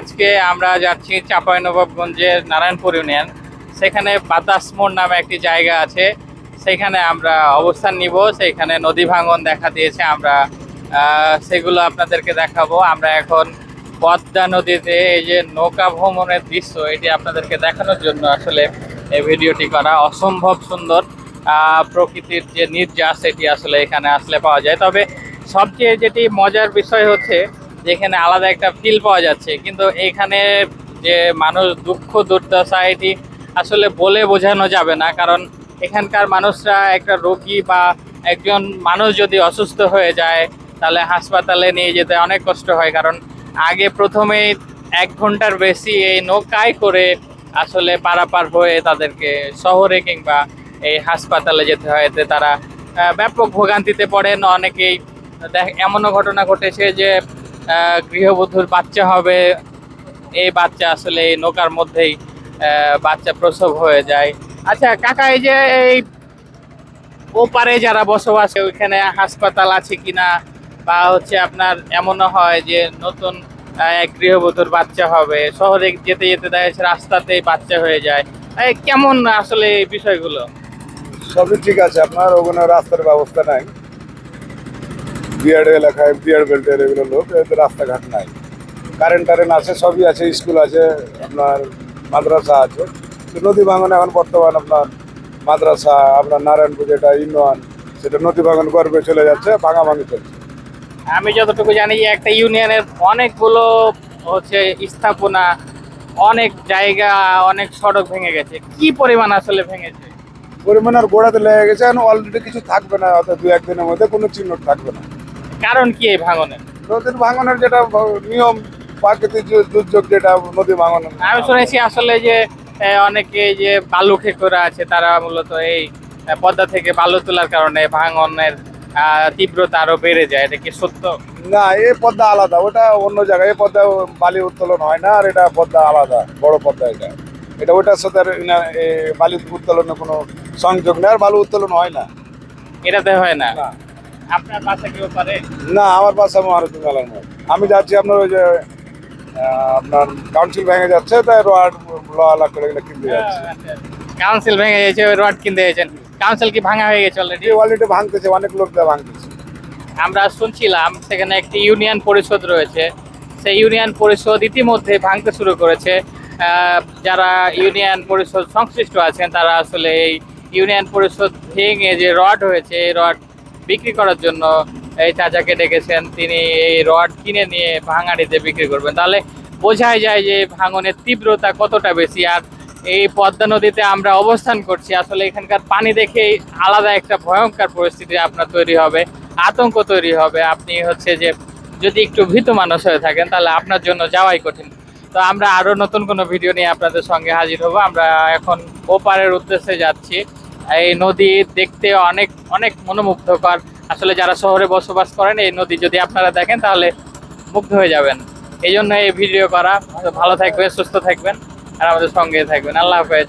আজকে আমরা যাচ্ছি চাঁপাইনবাবগঞ্জের নারায়ণপুর ইউনিয়ন। সেখানে বাতাস মোড় নামে একটি জায়গা আছে। সেখানে আমরা অবস্থান নিব। সেইখানে নদী ভাঙন দেখা দিয়েছে আমরা। সেগুলো আপনাদেরকে দেখাবো। আমরা এখন পদ্মা নদীতে এই যে নৌকা ভ্রমণের দৃশ্য, এটি আপনাদেরকে দেখানোর জন্য আসলে এই ভিডিওটি করা অসম্ভব সুন্দর। প্রকৃতির যে নির্যাস, এটি আসলে এখানে আসলে পাওয়া যায়। তবে সবচেয়ে যেটি মজার বিষয় হচ্ছে যেখানে আলাদা একটা ফিল পাওয়া যাচ্ছে। কিন্তু এখানে যে মানুষ দুঃখ, দুর্দশা, এটি আসলে বলে বোঝানো যাবে না। কারণ এখানকার মানুষরা একটা রোগী বা একজন মানুষ যদি অসুস্থ হয়ে যায়, তাহলে হাসপাতালে নিয়ে যেতে অনেক কষ্ট হয়। কারণ আগে প্রথমেই এক ঘণ্টার বেশি এই নৌকায় করে আসলে পারাপার হয়ে তাদেরকে শহরে কিংবা এই হাসপাতালে যেতে হয়। এতে তারা ব্যাপক ভোগান্তিতে পড়েন। অনেকেই দেখ, এমনও ঘটনা ঘটেছে যে গৃহবধূর বাচ্চা হবে। এই বাচ্চা আসলে এই নৌকার মধ্যেই বাচ্চা প্রসব হয়ে যায়। আচ্ছা কাকা, এই যে এই ওপারে যারা বসবাস ওইখানে হাসপাতাল আছে কিনা? বা হচ্ছে আপনার এমনও হয় যে নতুন গৃহবধূর বাচ্চা হবে। শহরে যেতে যেতে যাচ্ছে রাস্তাতেই বাচ্চা হয়ে যায়। কেমন আসলে এই বিষয়গুলো? সবই ঠিক আছে, আপনার ওখানে রাস্তার ব্যবস্থা নাই। বিয়ার্ড এলাকায় বিয়ার্ড বেল্টের এগুলো লোক এদের রাস্তাঘাট নাই। কারেন্ট টারেন্ট আছে সবই আছে স্কুল আছে আপনার মাদ্রাসা আছে। নদী ভাঙনে এখন বর্তমান আপনার মাদ্রাসা আপনার নারায়ণপুর যেটা ইউনিয়ন সেটা নদী ভাঙন গর্বে চলে যাচ্ছে ভাঙা ভাঙি চলছে। আমি যতটুকু জানি যে একটা ইউনিয়নের অনেকগুলো হচ্ছে স্থাপনা অনেক জায়গা অনেক সড়ক ভেঙে গেছে। কি পরিমাণ আসলে ভেঙেছে? পরিমাণ আর গোড়াতে লেগে গেছে এখন অলরেডি কিছু থাকবে না অর্থাৎ দু একদিনের মধ্যে কোনো চিহ্ন থাকবে না। কারণ কি এই ভাঙনের নদীর ভাঙনের যেটা নিয়ম প্রাকৃতিক দুর্যোগ যেটা নদী ভাঙন। আমি শুনেছি আসলে যে অনেকে যে বালু খেকোরা আছে তারা মূলত এই পদ্মা থেকে বালু তোলার কারণে ভাঙনের তীব্রতা আরও বেড়ে যায়। এটা কি সত্য? না এই পদ্মা আলাদা ওটা অন্য জায়গায়। এই পদ্মা বালি উত্তোলন হয় না আর এটা পদ্মা আলাদা বড় পদ্মা এটা। এটা ওটার সাথে বালি উত্তোলনের কোনো সংযোগ নেই আর বালু উত্তোলন হয় না। এটাতে হয় না? না। আপনার বাসা কেউ পারে না আমার বাসা মহারতী মেলার আমি যাচ্ছি আপনার ওই যে আপনার কাউন্সিল ভেঙে যাচ্ছে তাই রড লোহালা করে এগুলো কিনতে যাচ্ছে। কাউন্সিল ভেঙে গেছে রড কিনতে গেছেন। কাউন্সিল কি ভাঙা হয়ে গেছে অলরেডি এই ওয়ালিটি ভাঙতেছে অনেক লোক ভাঙতেছে। আমরা শুনছিলাম সেখানে একটি ইউনিয়ন পরিষদ রয়েছে। সেই ইউনিয়ন পরিষদ ইতিমধ্যে ভাঙতে শুরু করেছে। যারা ইউনিয়ন পরিষদ সংশ্লিষ্ট আছেন তারা আসলে এই ইউনিয়ন পরিষদ ভেঙে যে রড হয়েছে এই রড বিক্রি করার জন্য এই চাচাকে ডেকেছেন, তিনি এই রড কিনে নিয়ে ভাঙাড়িতে বিক্রি করবেন। তাহলে বোঝাই যায় যে ভাঙনের তীব্রতা কতটা বেশি, আর এই পদ্মা নদীতে আমরা অবস্থান করছি। আসলে এখানকার পানি দেখেই আলাদা একটা ভয়ঙ্কর পরিস্থিতি আপনার তৈরি হবে, আতঙ্ক তৈরি হবে। আপনি হচ্ছে যে যদি একটু ভীত মানুষ হয়ে থাকেন, তাহলে আপনার জন্য যাওয়াই কঠিন। তো আমরা আরও নতুন কোনো ভিডিও নিয়ে আপনাদের সঙ্গে হাজির হব। আমরা এখন ওপারের উদ্দেশ্যে যাচ্ছি। এই নদী দেখতে অনেক অনেক মনোমুগ্ধকর। আসলে যারা শহরে বসবাস করেন, এই নদী যদি আপনারা দেখেন, তাহলে মুগ্ধ হয়ে যাবেন। এই জন্য এই ভিডিও করা। ভালো থাকবেন, সুস্থ থাকবেন, আর আমাদের সঙ্গে থাকবেন। আল্লাহ হাফেজ।